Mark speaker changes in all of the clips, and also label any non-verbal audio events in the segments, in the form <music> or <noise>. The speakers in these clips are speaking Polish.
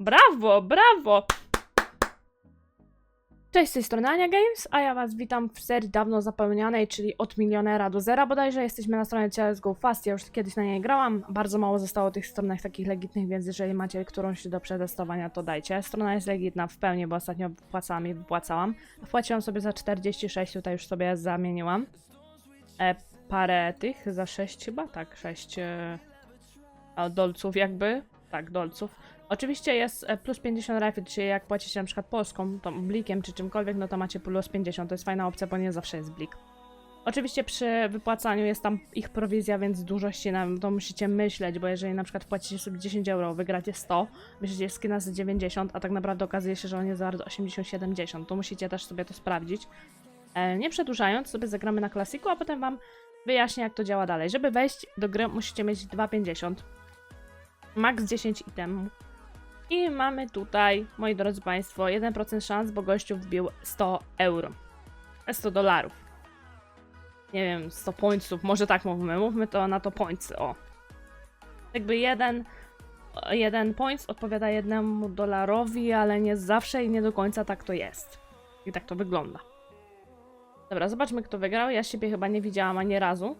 Speaker 1: Brawo, brawo! Cześć, z tej strony Ania Games, a ja was witam w serii dawno zapomnianej, czyli od milionera do zera bodajże. Jesteśmy na stronie CSGO Fast, ja już kiedyś na niej grałam. Bardzo mało zostało tych stronek takich legitnych, więc jeżeli macie którąś do przetestowania, to dajcie. Strona jest legitna w pełni, bo ostatnio wpłacałam i wypłacałam. Wpłaciłam sobie za 46, tutaj już sobie zamieniłam. E, parę tych, za 6 chyba? Tak, 6 e, dolców jakby. Tak, dolców. Oczywiście jest e, plus 50 refit, czyli jak płacicie na przykład polską, to blikiem czy czymkolwiek, no to macie plus 50. To jest fajna opcja, bo nie zawsze jest blik. Oczywiście przy wypłacaniu jest tam ich prowizja, więc dużo ścina, to musicie myśleć, bo jeżeli na przykład płacicie sobie 10 euro, wygracie 100, myślicie skina za 90, a tak naprawdę okazuje się, że on jest za 80-70, to musicie też sobie to sprawdzić. E, nie przedłużając, sobie zagramy na klasiku, a potem wam wyjaśnię jak to działa dalej. Żeby wejść do gry musicie mieć 2,50. Max 10 itemów. I mamy tutaj, moi drodzy Państwo, 1% szans, bo gościu wbił 100 euro. 100 dolarów. Nie wiem, 100 pointsów, może tak mówmy. Mówmy to na to pointsy, o. Jakby jeden, jeden points odpowiada jednemu dolarowi, ale nie zawsze i nie do końca tak to jest. I tak to wygląda. Dobra, zobaczmy kto wygrał. Ja siebie chyba nie widziałam ani razu.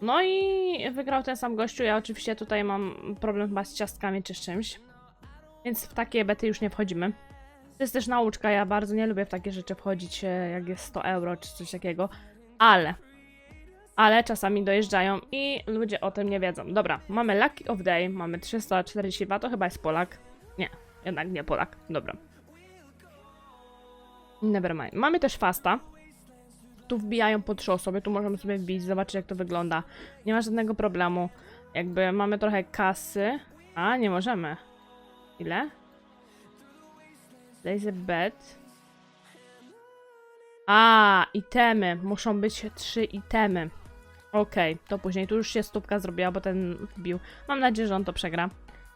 Speaker 1: No i wygrał ten sam gościu. Ja oczywiście tutaj mam problem chyba z ciastkami czy z czymś. Więc w takie bety już nie wchodzimy. To jest też nauczka, ja bardzo nie lubię w takie rzeczy wchodzić, e, jak jest 100 euro czy coś takiego. Ale, ale czasami dojeżdżają i ludzie o tym nie wiedzą. Dobra, mamy Lucky of Day, mamy 342, to chyba jest Polak. Nie, jednak nie Polak. Dobra. Nevermind. Mamy też Fasta. Tu wbijają po trzy osoby, tu możemy sobie wbić, zobaczyć jak to wygląda. Nie ma żadnego problemu. Jakby mamy trochę kasy. A, nie możemy. Ile? Lazy bet. A, itemy. Muszą być trzy itemy. Okej, to później. Tu już się stópka zrobiła, bo ten wbił. Mam nadzieję, że on to przegra.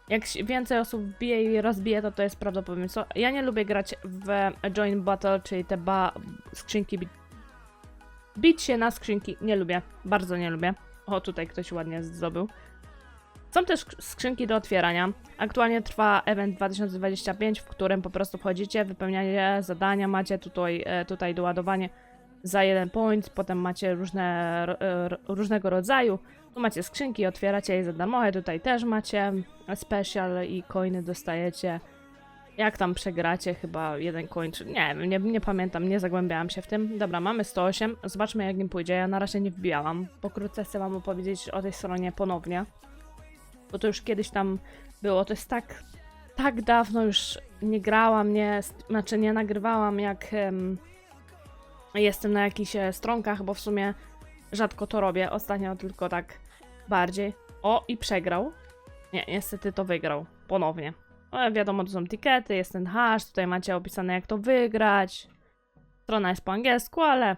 Speaker 1: Jak więcej osób wbije i rozbije, to to jest prawdopodobnie co. Ja nie lubię grać w Join Battle, czyli te ba skrzynki. Bi bić się na skrzynki. Nie lubię. Bardzo nie lubię. O, tutaj ktoś ładnie zdobył. Są też sk- skrzynki do otwierania. Aktualnie trwa event 2025, w którym po prostu wchodzicie, wypełniacie zadania, macie tutaj, e, tutaj doładowanie za jeden point, potem macie różne, e, różnego rodzaju. Tu macie skrzynki, otwieracie je za darmowe, tutaj też macie special i coiny dostajecie. Jak tam przegracie, chyba jeden coin, czy nie wiem, nie, nie pamiętam, nie zagłębiałam się w tym. Dobra, mamy 108, zobaczmy jak nim pójdzie. Ja na razie nie wbijałam. Pokrótce chcę wam opowiedzieć o tej stronie ponownie bo to już kiedyś tam było. To jest tak, tak dawno już nie grałam, nie, znaczy nie nagrywałam, jak em, jestem na jakichś e, stronkach, bo w sumie rzadko to robię. Ostatnio tylko tak bardziej. O, i przegrał. Nie, niestety to wygrał. Ponownie. No, wiadomo, to są tikety, jest ten hash, tutaj macie opisane jak to wygrać. Strona jest po angielsku, ale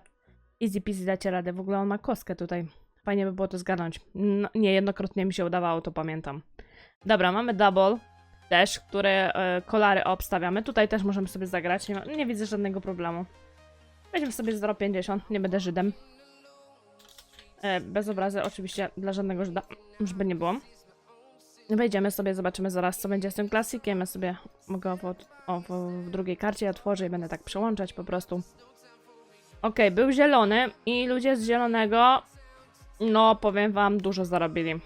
Speaker 1: easy peasy dacie radę. W ogóle on ma kostkę tutaj. Fajnie by było to zgarnąć. No, niejednokrotnie mi się udawało, to pamiętam. Dobra, mamy double też, które e, kolary obstawiamy. Tutaj też możemy sobie zagrać, nie, nie widzę żadnego problemu. Weźmy sobie 0,50, nie będę Żydem. E, bez obrazy, oczywiście, dla żadnego Żyda, żeby nie było. Wejdziemy sobie, zobaczymy zaraz, co będzie z tym klasikiem. Ja sobie mogę o, w drugiej karcie otworzę i będę tak przełączać po prostu. Okej, był zielony i ludzie z zielonego no, powiem wam, dużo zarobili.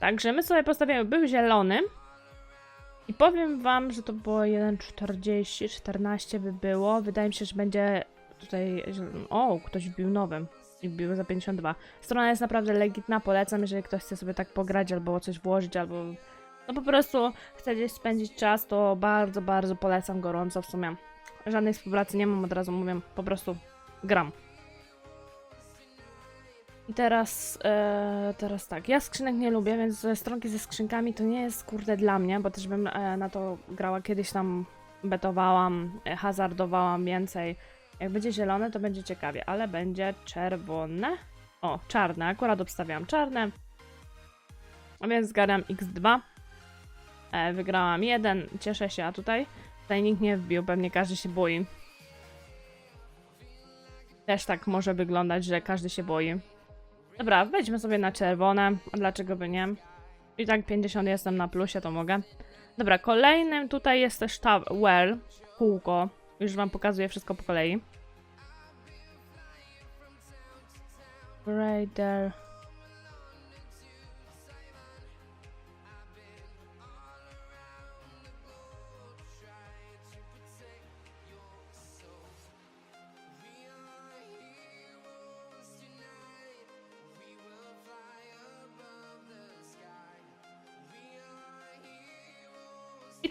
Speaker 1: Także my sobie postawimy, był zielony. I powiem wam, że to było 1,40, 14 by było. Wydaje mi się, że będzie tutaj... O, ktoś wbił nowym. I wbił za 52. Strona jest naprawdę legitna, polecam, jeżeli ktoś chce sobie tak pograć, albo coś włożyć, albo... No po prostu chce gdzieś spędzić czas, to bardzo, bardzo polecam gorąco w sumie. Żadnej współpracy nie mam, od razu mówię, po prostu gram. I teraz, e, teraz tak, ja skrzynek nie lubię, więc stronki ze skrzynkami to nie jest kurde dla mnie, bo też bym e, na to grała kiedyś tam betowałam, e, hazardowałam więcej. Jak będzie zielone, to będzie ciekawie, ale będzie czerwone. O, czarne, akurat obstawiałam czarne. A więc zgarniam x2. E, wygrałam jeden, cieszę się, a tutaj, tutaj nikt nie wbił, pewnie każdy się boi. Też tak może wyglądać, że każdy się boi. Dobra, wejdźmy sobie na czerwone. A dlaczego by nie? I tak 50 jestem na plusie, to mogę. Dobra, kolejnym tutaj jest też tower, kółko. Już wam pokazuję wszystko po kolei. Raider.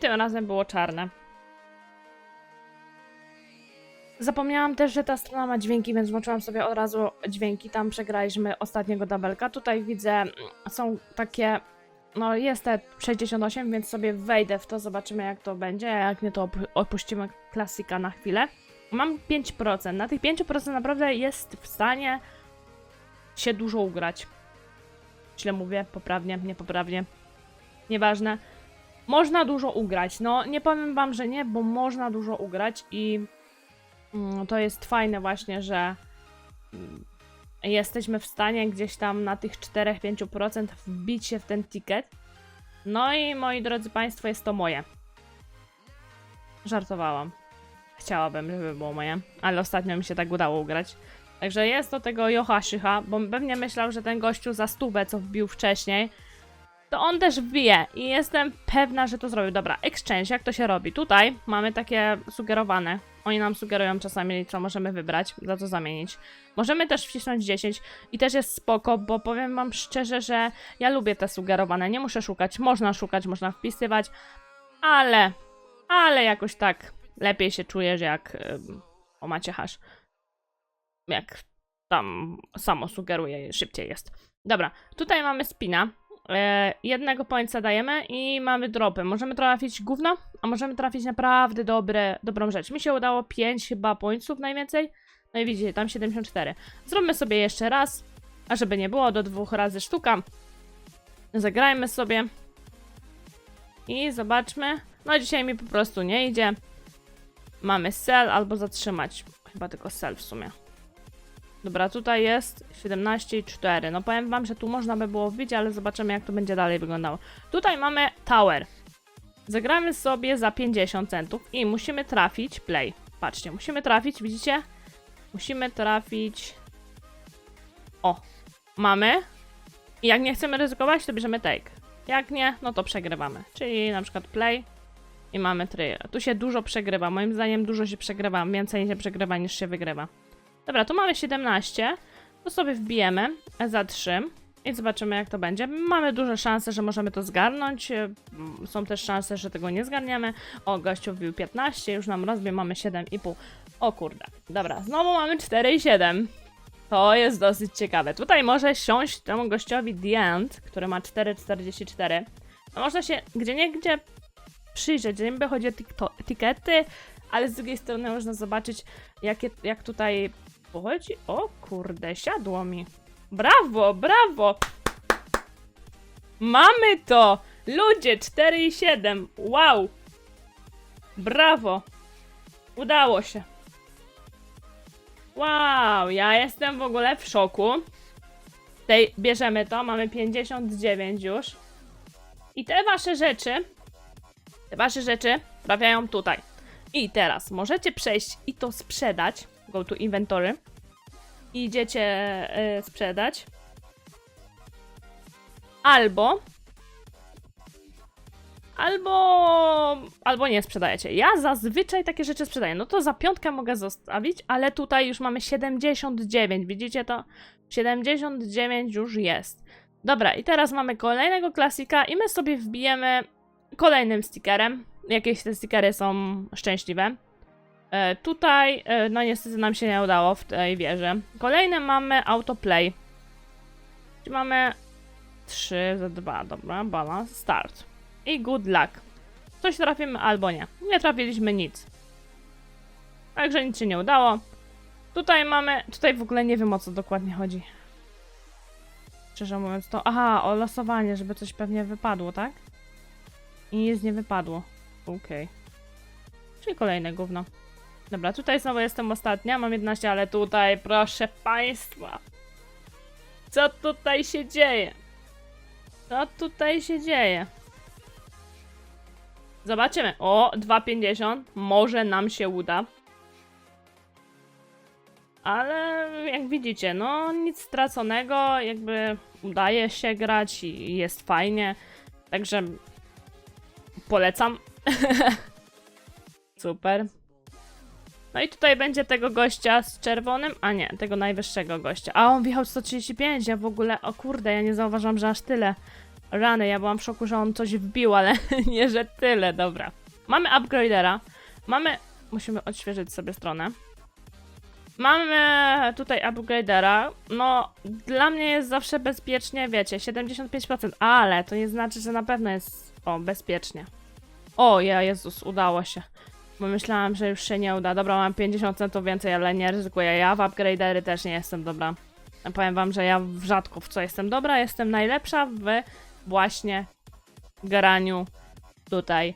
Speaker 1: Tym razem było czarne. Zapomniałam też, że ta strona ma dźwięki, więc włączyłam sobie od razu dźwięki. Tam przegraliśmy ostatniego dabelka. Tutaj widzę, mm, są takie. No, jest te 68, więc sobie wejdę w to, zobaczymy jak to będzie. Jak nie, to opu- opuścimy klasika na chwilę. Mam 5%. Na tych 5% naprawdę jest w stanie się dużo ugrać. Źle mówię, poprawnie, niepoprawnie. Nieważne. Można dużo ugrać. No, nie powiem wam, że nie, bo można dużo ugrać i mm, to jest fajne właśnie, że mm, jesteśmy w stanie gdzieś tam na tych 4-5% wbić się w ten ticket. No i moi drodzy Państwo, jest to moje. Żartowałam. Chciałabym, żeby było moje, ale ostatnio mi się tak udało ugrać. Także jest do tego Jocha Szycha, bo pewnie myślał, że ten gościu za stówę, co wbił wcześniej, to on też wbije i jestem pewna, że to zrobił. Dobra, exchange, jak to się robi? Tutaj mamy takie sugerowane. Oni nam sugerują czasami, co możemy wybrać, za co zamienić. Możemy też wcisnąć 10 i też jest spoko, bo powiem wam szczerze, że ja lubię te sugerowane. Nie muszę szukać, można szukać, można wpisywać, ale, ale jakoś tak lepiej się czujesz, jak o macie hasz. Jak tam samo sugeruje, szybciej jest. Dobra, tutaj mamy spina. E, jednego pońca dajemy i mamy dropy. Możemy trafić gówno, a możemy trafić naprawdę dobre, dobrą rzecz. Mi się udało 5 chyba pońców najwięcej. No i widzicie, tam 74. Zróbmy sobie jeszcze raz, a żeby nie było, do dwóch razy sztuka. Zagrajmy sobie. I zobaczmy. No dzisiaj mi po prostu nie idzie. Mamy sell albo zatrzymać. Chyba tylko sell w sumie. Dobra, tutaj jest 17,4. No powiem wam, że tu można by było wbić, ale zobaczymy jak to będzie dalej wyglądało. Tutaj mamy tower. Zagramy sobie za 50 centów i musimy trafić play. Patrzcie, musimy trafić, widzicie? Musimy trafić... O, mamy. I jak nie chcemy ryzykować, to bierzemy take. Jak nie, no to przegrywamy. Czyli na przykład play i mamy try. Tu się dużo przegrywa. Moim zdaniem dużo się przegrywa. Więcej się przegrywa niż się wygrywa. Dobra, tu mamy 17. To sobie wbijemy za 3 i zobaczymy jak to będzie. Mamy duże szanse, że możemy to zgarnąć. e, Są też szanse, że tego nie zgarniemy. O, gościu wbił 15, już nam rozbił, mamy 7,5. O kurde. Dobra, znowu mamy 4,7. To jest dosyć ciekawe. Tutaj może siąść temu gościowi The End, który ma 4,44. No można się gdzie niegdzie przyjrzeć, nie by chodzi o tikety, ale z drugiej strony można zobaczyć, jakie, jak tutaj pochodzi. O kurde, siadło mi. Brawo, brawo! Mamy to! Ludzie, 4,7. Wow! Brawo! Udało się. Wow, ja jestem w ogóle w szoku. Tej, bierzemy to, mamy 59 już. I te wasze rzeczy, te wasze rzeczy trafiają tutaj. I teraz możecie przejść i to sprzedać. Go to inventory. Idziecie e, sprzedać. Albo. Albo. Albo nie sprzedajecie. Ja zazwyczaj takie rzeczy sprzedaję. No to za piątkę mogę zostawić, ale tutaj już mamy 79. Widzicie to? 79 już jest. Dobra, i teraz mamy kolejnego klasika i my sobie wbijemy kolejnym stickerem. Jakieś te stickery są szczęśliwe. E, tutaj, e, no niestety nam się nie udało w tej wieży. Kolejne mamy autoplay. Mamy 3 za 2, dobra, balans, start. I good luck. Coś trafimy albo nie. Nie trafiliśmy nic. Także nic się nie udało. Tutaj mamy, tutaj w ogóle nie wiem o co dokładnie chodzi. Szczerze mówiąc to, aha, o losowanie, żeby coś pewnie wypadło, tak? I nic nie wypadło. Okej. Czyli kolejne gówno. Dobra, tutaj znowu jestem ostatnia, mam 11, ale tutaj, proszę państwa. Co tutaj się dzieje? Co tutaj się dzieje? Zobaczymy. O, 2,50. Może nam się uda. Ale jak widzicie, no nic straconego, jakby udaje się grać i jest fajnie. Także polecam. <laughs> Super. No i tutaj będzie tego gościa z czerwonym, a nie, tego najwyższego gościa. A on wjechał 135, ja w ogóle, o kurde, ja nie zauważam, że aż tyle. Rany, ja byłam w szoku, że on coś wbił, ale <laughs> nie, że tyle, dobra. Mamy upgradera, mamy, musimy odświeżyć sobie stronę. Mamy tutaj upgradera, no dla mnie jest zawsze bezpiecznie, wiecie, 75%, ale to nie znaczy, że na pewno jest, o, bezpiecznie. O, ja Jezus, udało się. Bo myślałam, że już się nie uda. Dobra, mam 50 centów więcej, ale nie ryzykuję. Ja w upgradery też nie jestem dobra. Powiem wam, że ja w rzadko w co jestem dobra. Jestem najlepsza w właśnie graniu tutaj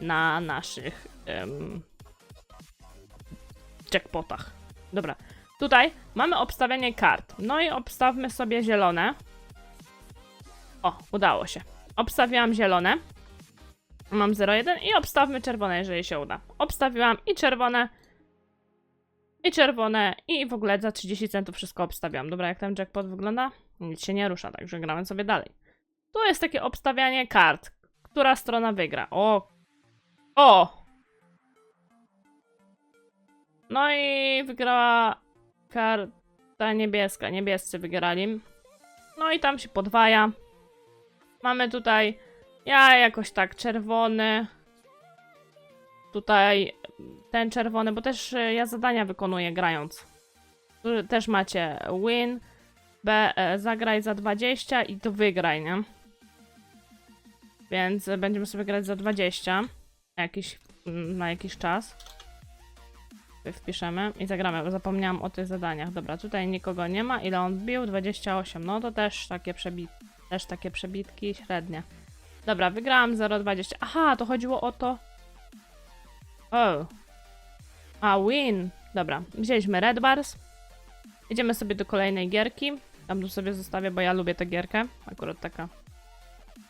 Speaker 1: na naszych um, jackpotach. Dobra, tutaj mamy obstawianie kart. No i obstawmy sobie zielone. O, udało się. Obstawiłam zielone. Mam 0,1 i obstawmy czerwone, jeżeli się uda. Obstawiłam i czerwone, i czerwone, i w ogóle za 30 centów wszystko obstawiam. Dobra, jak ten jackpot wygląda? Nic się nie rusza, także gramy sobie dalej. Tu jest takie obstawianie kart. Która strona wygra? O! O! No i wygrała karta niebieska. Niebiescy wygrali. No i tam się podwaja. Mamy tutaj ja jakoś tak czerwony. Tutaj ten czerwony, bo też e, ja zadania wykonuję grając. Też macie win, B, e, zagraj za 20 i to wygraj, nie? Więc będziemy sobie grać za 20 jakiś, mm, na jakiś czas. Wpiszemy i zagramy, bo zapomniałam o tych zadaniach. Dobra, tutaj nikogo nie ma. Ile on wbił? 28. No to też takie przebit też takie przebitki średnie. Dobra, wygrałam 0,20. Aha, to chodziło o to. O. A, win. Dobra, wzięliśmy Red Bars. Idziemy sobie do kolejnej gierki. Tam tu sobie zostawię, bo ja lubię tę gierkę. Akurat taka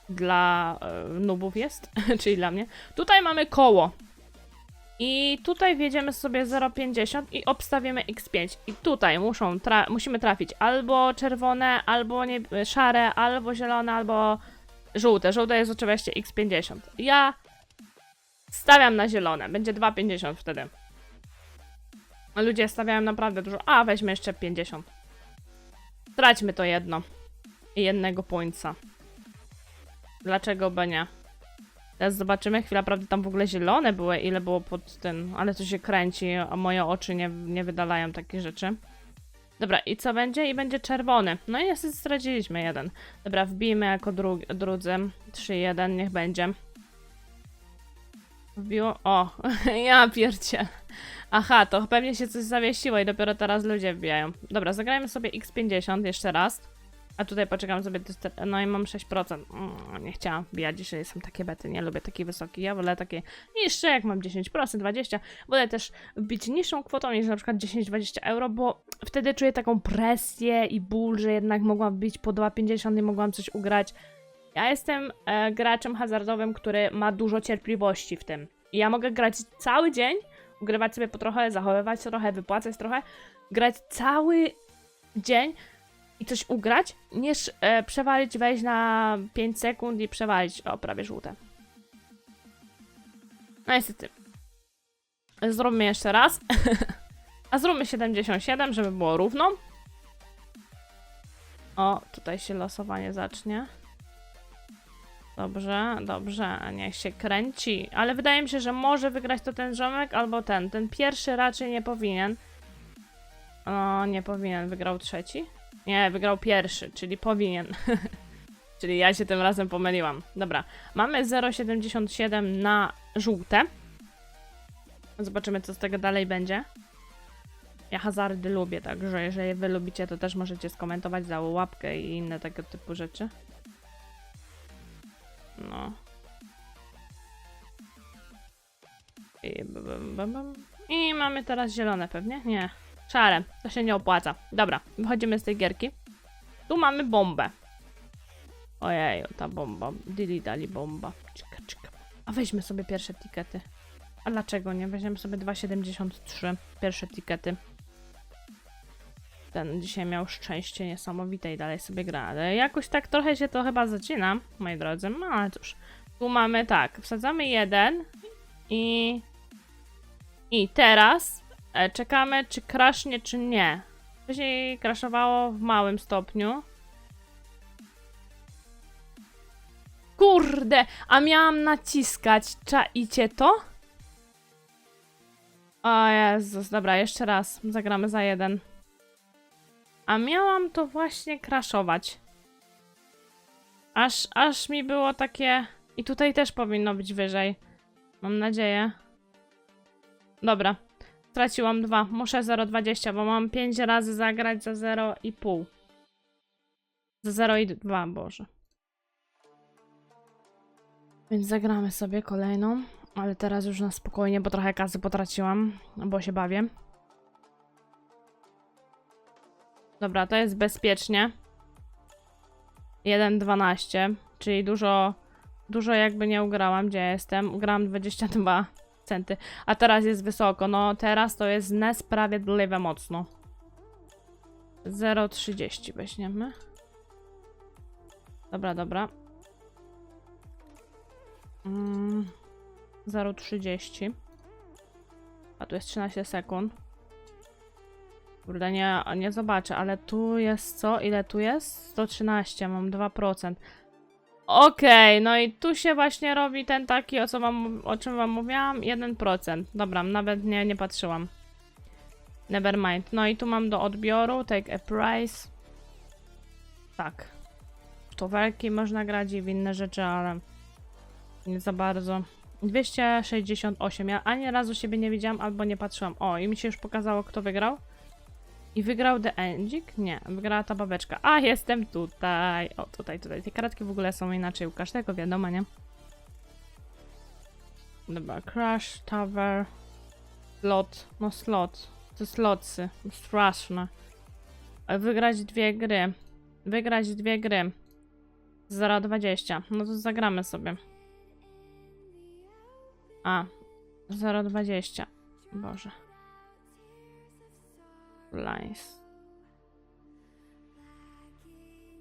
Speaker 1: dla e, nubów jest, <laughs> czyli dla mnie. Tutaj mamy koło. I tutaj wjedziemy sobie 0,50 i obstawimy x5. I tutaj muszą tra musimy trafić albo czerwone, albo nie szare, albo zielone, albo żółte. Żółte jest oczywiście x50. Ja stawiam na zielone. Będzie 2,50 wtedy. Ludzie stawiają naprawdę dużo. A, weźmy jeszcze 50. Traćmy to jedno. I jednego pońca. Dlaczego by nie? Teraz zobaczymy. Chwila prawdy tam w ogóle zielone były. Ile było pod tym. Ale to się kręci, a moje oczy nie, nie wydalają takich rzeczy. Dobra, i co będzie? I będzie czerwony. No i niestety straciliśmy jeden. Dobra, wbijmy jako dru drudzy. 3-1, niech będzie. Wbiło... O, <laughs> ja piercie. Aha, to pewnie się coś zawiesiło i dopiero teraz ludzie wbijają. Dobra, zagrajmy sobie x50 jeszcze raz. A tutaj poczekam sobie, no i mam 6%. Mm, nie chciałam wbijać, dzisiaj są takie bety, nie lubię takie wysokie. Ja wolę takie niższe, jak mam 10%, 20%. Wolę też wbić niższą kwotą niż na przykład 10-20 euro, bo wtedy czuję taką presję i ból, że jednak mogłam wbić po 2,50 i mogłam coś ugrać. Ja jestem e, graczem hazardowym, który ma dużo cierpliwości w tym. I ja mogę grać cały dzień, ugrywać sobie po trochę, zachowywać trochę, wypłacać trochę, grać cały dzień, i coś ugrać, niż e, przewalić, wejść na 5 sekund i przewalić. O, prawie żółte. No niestety. Zróbmy jeszcze raz. <laughs> A zróbmy 77, żeby było równo. O, tutaj się losowanie zacznie. Dobrze, dobrze, niech się kręci. Ale wydaje mi się, że może wygrać to ten ziomek albo ten. Ten pierwszy raczej nie powinien. O, nie powinien, wygrał trzeci. Nie, wygrał pierwszy, czyli powinien. <laughs> czyli ja się tym razem pomyliłam. Dobra, mamy 0,77 na żółte. Zobaczymy, co z tego dalej będzie. Ja hazardy lubię, także jeżeli wy lubicie, to też możecie skomentować za łapkę i inne tego typu rzeczy. No. I, I mamy teraz zielone pewnie? Nie. Szare. To się nie opłaca. Dobra, wychodzimy z tej gierki. Tu mamy bombę. Ojej, ta bomba. Dili dali bomba. Czeka, czeka. A weźmy sobie pierwsze tikety. A dlaczego nie? Weźmiemy sobie 2,73. Pierwsze tikety. Ten dzisiaj miał szczęście niesamowite i dalej sobie gra. Ale jakoś tak trochę się to chyba zacina, moi drodzy. No ale cóż. Tu mamy tak. Wsadzamy jeden. I... I teraz czekamy, czy krasznie, czy nie. Wcześniej kraszowało w małym stopniu. Kurde, a miałam naciskać. Czaicie to? O Jezus, dobra, jeszcze raz. Zagramy za jeden. A miałam to właśnie kraszować. Aż, aż mi było takie... I tutaj też powinno być wyżej. Mam nadzieję. Dobra. Straciłam dwa. Muszę 0,20, bo mam 5 razy zagrać za 0,5. Za 0,2, Boże. Więc zagramy sobie kolejną. Ale teraz już na spokojnie, bo trochę kasy potraciłam, bo się bawię. Dobra, to jest bezpiecznie. 1,12, czyli dużo, dużo jakby nie ugrałam, gdzie jestem. Ugrałam 22 centy, a teraz jest wysoko. No teraz to jest niesprawiedliwe mocno. 0,30 weźmiemy. Dobra, dobra. Mm, 0,30. A tu jest 13 sekund. Kurde, nie, nie zobaczę, ale tu jest co? Ile tu jest? 113, mam 2%. Okej, no i tu się właśnie robi ten taki, o, co wam, o czym wam mówiłam, 1%. Dobra, nawet nie, nie patrzyłam. Never mind. No i tu mam do odbioru, take a price. Tak. W towerki można grać i w inne rzeczy, ale nie za bardzo. 268. Ja ani razu siebie nie widziałam albo nie patrzyłam. O, i mi się już pokazało, kto wygrał. I wygrał The Endzik? Nie, wygrała ta babeczka. A, jestem tutaj. O, tutaj, tutaj. Te kratki w ogóle są inaczej u każdego, wiadomo, nie? Dobra, Crash, Tower, Slot. No, slot. To slotsy. Straszne. Wygrać dwie gry. Wygrać dwie gry. 0,20. No to zagramy sobie. A, 0,20. Boże. Lies.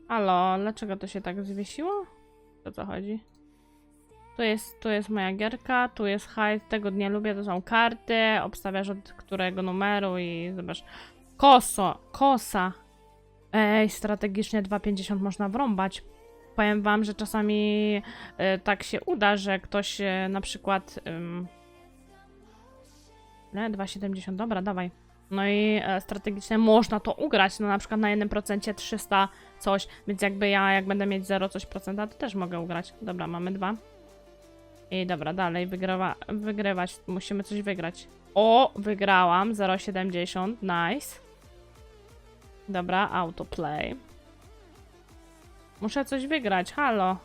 Speaker 1: Halo, dlaczego to się tak zwiesiło? O co chodzi? Tu jest, tu jest moja gierka, tu jest hajs, tego nie lubię, to są karty, obstawiasz od którego numeru i zobacz. Koso, kosa. Ej, strategicznie 2,50 można wrąbać. Powiem wam, że czasami e, tak się uda, że ktoś e, na przykład... nie, 2,70, dobra, dawaj. No i e, strategicznie można to ugrać, no na przykład na 1% 300 coś, więc jakby ja, jak będę mieć 0 coś procenta, to też mogę ugrać. Dobra, mamy dwa. I dobra, dalej wygrywa, wygrywać, musimy coś wygrać. O, wygrałam, 0,70, nice. Dobra, autoplay. Muszę coś wygrać, halo.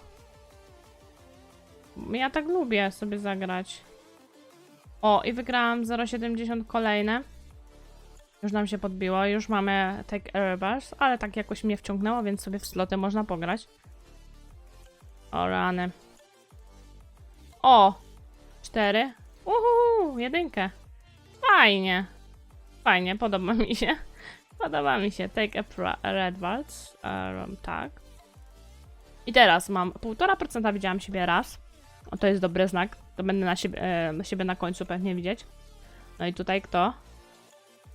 Speaker 1: Ja tak lubię sobie zagrać. O, i wygrałam 0,70 kolejne. Już nam się podbiło, już mamy take airbus, ale tak jakoś mnie wciągnęło, więc sobie w sloty można pograć. O rany. O! Cztery. Uhu, jedynkę. Fajnie. Fajnie, podoba mi się. Podoba mi się. Take a red waltz. Um, tak. I teraz mam 1,5% widziałam siebie raz. O, to jest dobry znak. To będę na siebie, e, siebie na końcu pewnie widzieć. No i tutaj kto?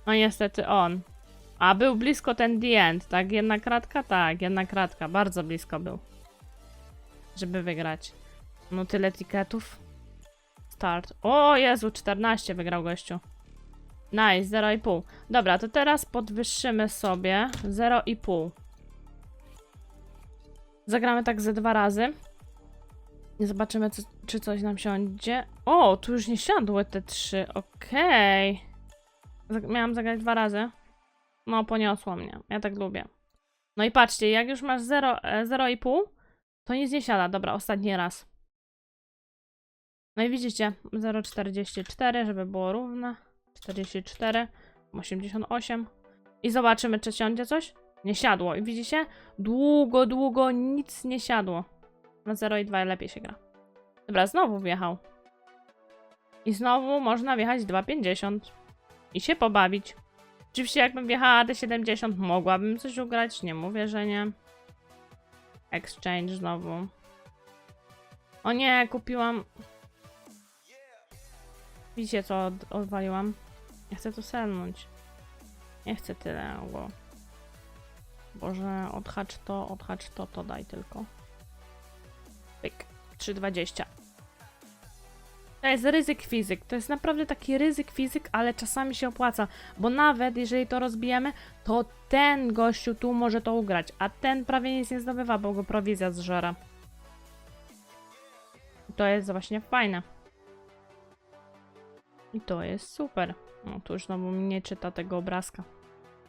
Speaker 1: No niestety on. A był blisko ten the end, tak? Jedna kratka? Tak, jedna kratka. Bardzo blisko był. Żeby wygrać. No tyle tiketów. Start. O Jezu, 14 wygrał gościu. Nice, 0,5. Dobra, to teraz podwyższymy sobie 0,5. Zagramy tak ze dwa razy. Zobaczymy, co, czy coś nam siądzie. O, tu już nie siadły te trzy. Okej. Zag- Miałam zagrać dwa razy. No, poniosło mnie. Ja tak lubię. No i patrzcie, jak już masz 0, e, 0,5, to nic nie siada. Dobra, ostatni raz. No i widzicie, 0,44, żeby było równe. 44, 88. I zobaczymy, czy siądzie coś. Nie siadło. I widzicie? Długo, długo nic nie siadło. Na 0 i 2 lepiej się gra. Dobra, znowu wjechał. I znowu można wjechać 2,50. I się pobawić. Oczywiście jakbym wjechała D70, mogłabym coś ugrać. Nie mówię, że nie. Exchange znowu. O nie, kupiłam... Widzicie, co od- odwaliłam? Ja chcę to selnąć. Nie chcę tyle, bo... Boże, odhacz to, odhacz to, to daj tylko. Pyk. 3,20. To jest ryzyk fizyk. To jest naprawdę taki ryzyk fizyk, ale czasami się opłaca. Bo nawet jeżeli to rozbijemy, to ten gościu tu może to ugrać, a ten prawie nic nie zdobywa, bo go prowizja zżera. To jest właśnie fajne. I to jest super. No tu już znowu mi nie czyta tego obrazka.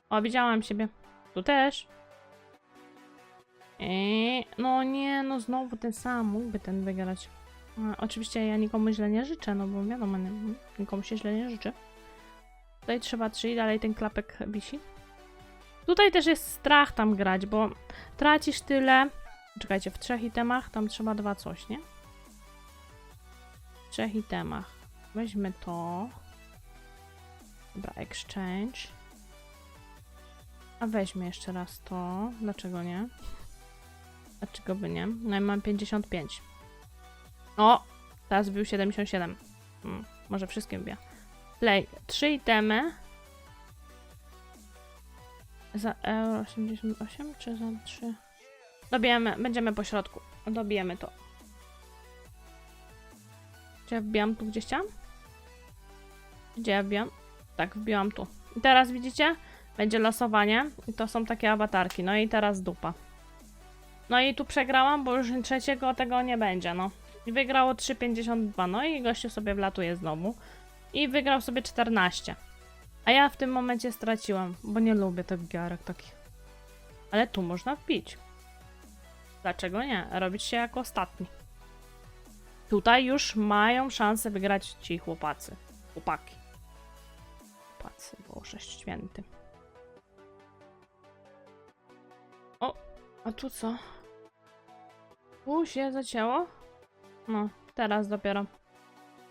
Speaker 1: O, widziałam siebie. Tu też. Eee, no nie, no znowu ten sam. Mógłby ten wygrać. Oczywiście ja nikomu źle nie życzę, no bo wiadomo, nikomu się źle nie życzy. Tutaj trzeba trzy i dalej ten klapek wisi. Tutaj też jest strach tam grać, bo tracisz tyle. Czekajcie, w trzech itemach tam trzeba dwa coś, nie? W trzech itemach. Weźmy to. Dobra, exchange. A weźmy jeszcze raz to. Dlaczego nie? Dlaczego by nie? No i mam 55. O! Teraz wbił 77. Hmm, może wszystkim wbija. Play. Trzy itemy. Za euro 88 czy za 3? Dobijemy, będziemy po środku. Dobijemy to. Czy ja wbijam tu gdzieś tam? Gdzie ja wbijam? Tak, wbiłam tu. I teraz widzicie? Będzie losowanie i to są takie awatarki. No i teraz dupa. No i tu przegrałam, bo już trzeciego tego nie będzie, no. I wygrało 3,52, no i gościu sobie wlatuje znowu. I wygrał sobie 14. A ja w tym momencie straciłam, bo nie lubię tych giarek takich. Ale tu można wbić. Dlaczego nie? Robić się jako ostatni. Tutaj już mają szansę wygrać ci chłopacy. Chłopaki. Chłopacy, Boże święty. O, a tu co? Tu się zacięło? No, teraz dopiero.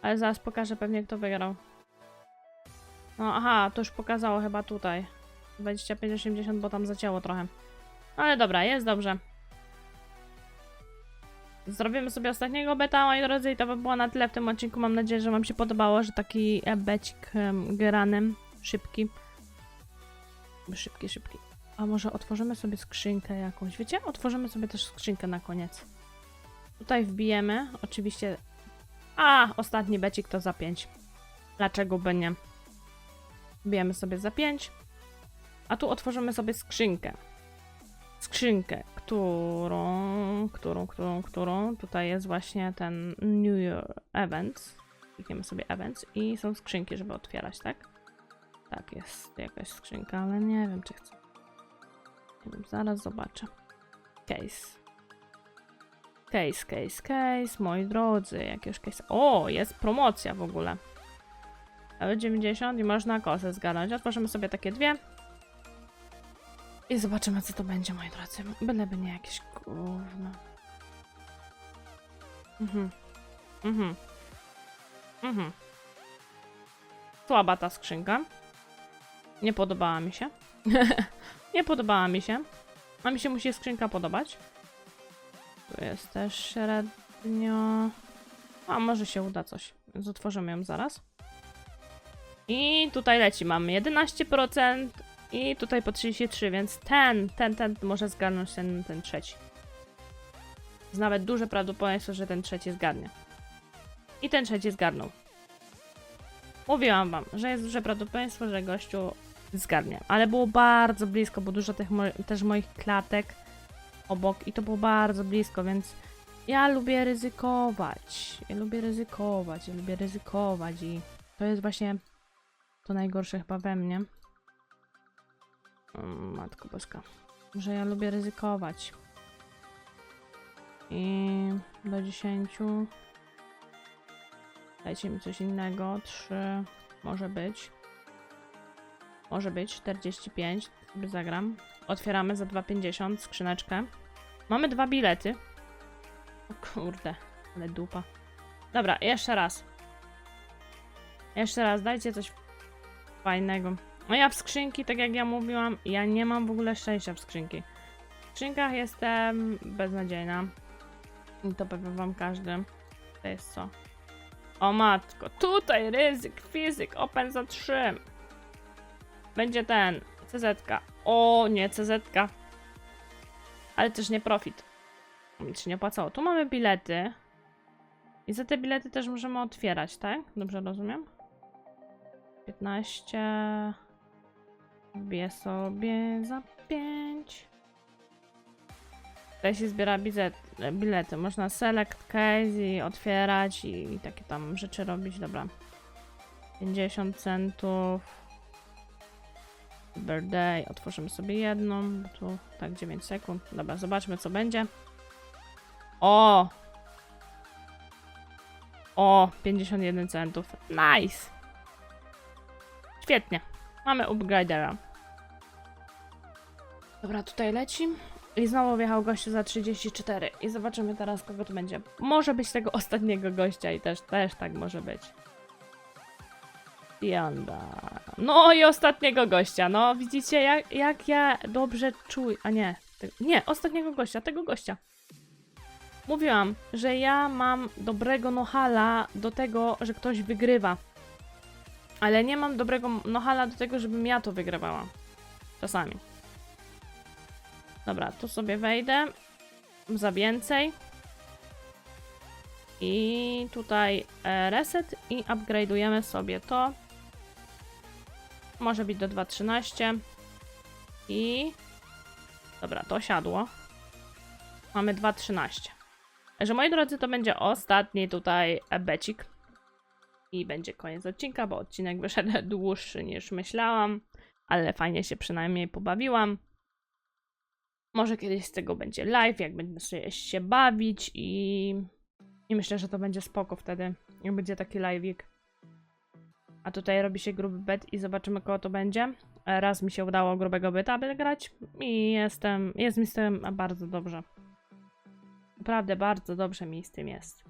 Speaker 1: Ale zaraz pokażę pewnie kto wygrał. No aha, to już pokazało chyba tutaj. 25-80, bo tam zacięło trochę. Ale dobra, jest dobrze. Zrobimy sobie ostatniego beta, moi drodzy, i to by było na tyle w tym odcinku. Mam nadzieję, że wam się podobało, że taki becik um, grany, szybki. Szybki, szybki. A może otworzymy sobie skrzynkę jakąś, wiecie? Otworzymy sobie też skrzynkę na koniec. Tutaj wbijemy, oczywiście... A, ostatni becik to za 5. Dlaczego by nie? Wbijemy sobie za 5. A tu otworzymy sobie skrzynkę. Skrzynkę, którą, którą, którą, którą. Tutaj jest właśnie ten New Year Events. Klikniemy sobie Events i są skrzynki, żeby otwierać, tak? Tak, jest jakaś skrzynka, ale nie wiem, czy chcę. Nie wiem, zaraz zobaczę. Case. Case, case, case, moi drodzy, jakieś case. O, jest promocja w ogóle. L90 i można kosę zgarnąć. Otworzymy sobie takie dwie. I zobaczymy, co to będzie, moi drodzy. Byleby nie jakieś gówno. Mhm. Mhm. Mhm. Słaba ta skrzynka. Nie podobała mi się. <laughs> nie podobała mi się. A mi się musi skrzynka podobać. Tu jest też średnio. A może się uda coś. Więc otworzymy ją zaraz. I tutaj leci. Mamy 11% i tutaj po 33, więc ten, ten, ten może zgarnąć ten, ten trzeci. Jest nawet duże prawdopodobieństwo, że ten trzeci zgarnie. I ten trzeci zgarnął. Mówiłam wam, że jest duże prawdopodobieństwo, że gościu zgarnie. Ale było bardzo blisko, bo dużo tych mo też moich klatek obok i to było bardzo blisko, więc ja lubię ryzykować. Ja lubię ryzykować, ja lubię ryzykować i to jest właśnie to najgorsze chyba we mnie. Matko Boska. Że ja lubię ryzykować. I do 10. Dajcie mi coś innego. 3 może być. Może być 45. Sobie zagram. Otwieramy za 2,50 skrzyneczkę. Mamy dwa bilety. O kurde, ale dupa. Dobra, jeszcze raz. Jeszcze raz, dajcie coś fajnego. No ja w skrzynki, tak jak ja mówiłam, ja nie mam w ogóle szczęścia w skrzynki. W skrzynkach jestem beznadziejna. I to powiem wam każdy. To jest co? O matko, tutaj ryzyk, fizyk, open za 3. Będzie ten, CZ. -ka. O, nie CZ. Ale też nie profit. Nic się nie opłacało. Tu mamy bilety. I za te bilety też możemy otwierać, tak? Dobrze rozumiem? 15. Wbiję sobie za 5. Tutaj się zbiera bizet, bilety. Można select case i otwierać i, i takie tam rzeczy robić. Dobra. 50 centów. Birthday. Otworzymy sobie jedną. Tu tak 9 sekund. Dobra, zobaczmy co będzie. O! O, 51 centów. Nice! Świetnie. Mamy upgradera. Dobra, tutaj leci. I znowu wjechał gościu za 34. I zobaczymy teraz, kogo tu będzie. Może być tego ostatniego gościa i też, też tak może być. Yanda. No i ostatniego gościa. No, widzicie, jak, jak ja dobrze czuję. A nie, te, nie, ostatniego gościa, tego gościa. Mówiłam, że ja mam dobrego nohala do tego, że ktoś wygrywa. Ale nie mam dobrego nohala do tego, żebym ja to wygrywała. Czasami. Dobra, tu sobie wejdę. Za więcej. I tutaj e, reset i upgrade'ujemy sobie to. Może być do 2.13. I... Dobra, to siadło. Mamy 2.13. Także moi drodzy, to będzie ostatni tutaj becik. I będzie koniec odcinka, bo odcinek wyszedł <laughs> dłuższy niż myślałam. Ale fajnie się przynajmniej pobawiłam. Może kiedyś z tego będzie live, jak będę sobie się bawić i... I myślę, że to będzie spoko wtedy, jak będzie taki live'ik. A tutaj robi się gruby bet i zobaczymy kogo to będzie. Raz mi się udało grubego byta grać i jestem, jest mi z tym bardzo dobrze. Naprawdę bardzo dobrze mi z tym jest.